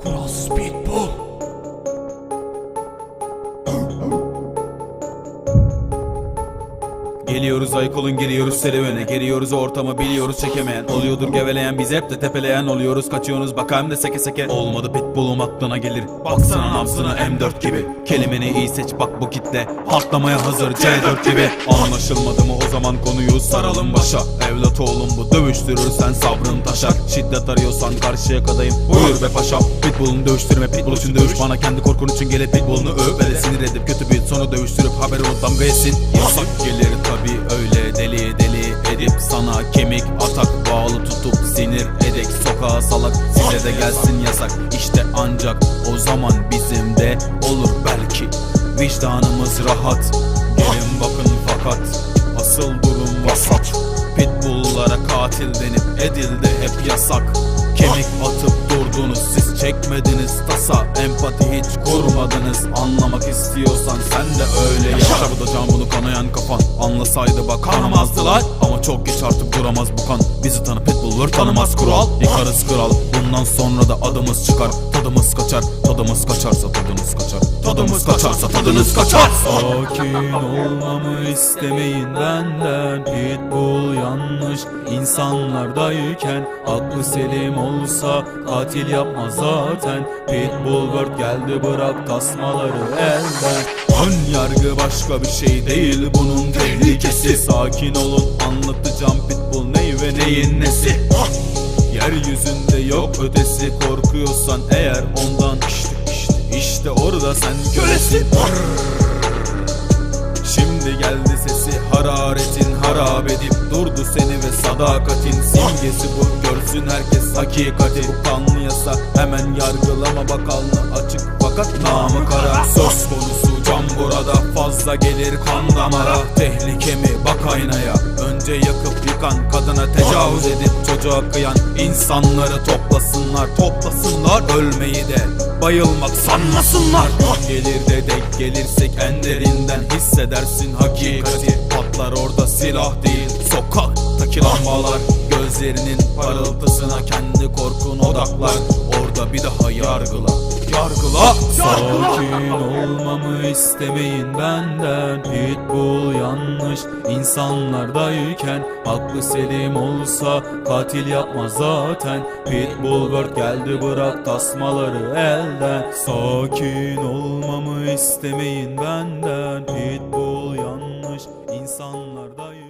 Cross Pitbull. Geliyoruz aykolun giriyoruz serüvene. Geliyoruz ortamı biliyoruz çekemeyen Oluyordur. Geveleyen biz hep de tepeleyen Oluyoruz. Kaçıyorsunuz bakayım da seke seke. Olmadı pitbullum aklına gelir. Baksana nabzına M4 gibi. Kelimeni iyi seç bak bu kitle. Patlamaya hazır C4 gibi. Anlaşılmadı mı o zaman konuyu? Saralım başa. Evlat oğlum bu dövüştürürsen sabrın taşar. Şiddet arıyorsan karşıya kadayım. Buyur be paşam. Pitbull'unu dövüştürme pitbull için dövüş. Bana kendi korkun için gelip pitbull'unu öv Ve de sinir edip kötü bir sonu dövüştürüp haberi ol damga etsin Yasak gelir tabi öyle deli deli edip Sana kemik atak bağlı tutup sinir edek Sokağa salak size de gelsin yasak. İşte ancak o zaman bizim de olur belki. Vicdanımız rahat Gelin bakın fakat Asıl durum vasat. Pitbulllara katil denip edildi hep yasak. Kemik atıp durdunuz siz çekmediniz. Tasa Empati hiç kurmadınız. Anlamak istiyorsan sen de öyle yaşa. Bu da can bunu kanayan kafan. Anlasaydı bak kanamazdılar Ama çok geç artık duramaz bu kan. Bizi tanı pitbull'lar tanımaz kural. Yıkarız kral. Bundan sonra da adımız çıkar. Tadımız kaçar. Tadımız kaçarsa tadınız kaçar Tadımız kaçarsa tadınız kaçar. Sakin olmamı istemeyin benden. Pitbull yanlış insanlardayken Aklı selim olsa katil yapmaz zaten. Pitbull World geldi bırak tasmaları elden. Ön yargı başka bir şey değil bunun tehlikesi. Sakin olun anlatacağım Pitbull ney ve neyin nesi. Yeryüzünde yok ötesi korkuyorsan eğer ondan işte sen kölesin. Şimdi geldi sesi hararetin harap edip durdu seni ve sadakatin. Simgesi bu görsün herkes hakikati. Bu kanlı yasa hemen yargılama bak alnı açık fakat namı kara. Söz konusu can burada fazla gelir kan damara. Tehlike mi? Bak aynaya. Önce yakıp yıkan kadına tecavüz edip çocuğa kıyan insanları toplasınlar toplasınlar. Ölmeyi de bayılmak sanmasınlar. Gelir de denk gelirsek en derinden hissedersin hakikati. Patlar orada silah değil sokaktaki lambalar. Gözlerinin parıltısına kendi korkun odaklar. Orada bir daha yargıla Yargıla Sakin olmamı istemeyin benden. Pitbull yanlış insanlardayken Aklı selim olsa katil yapmaz zaten. Pitbull World geldi bırak tasmaları elden. Sakin olmamı istemeyin benden. Pitbull yanlış insanlardayken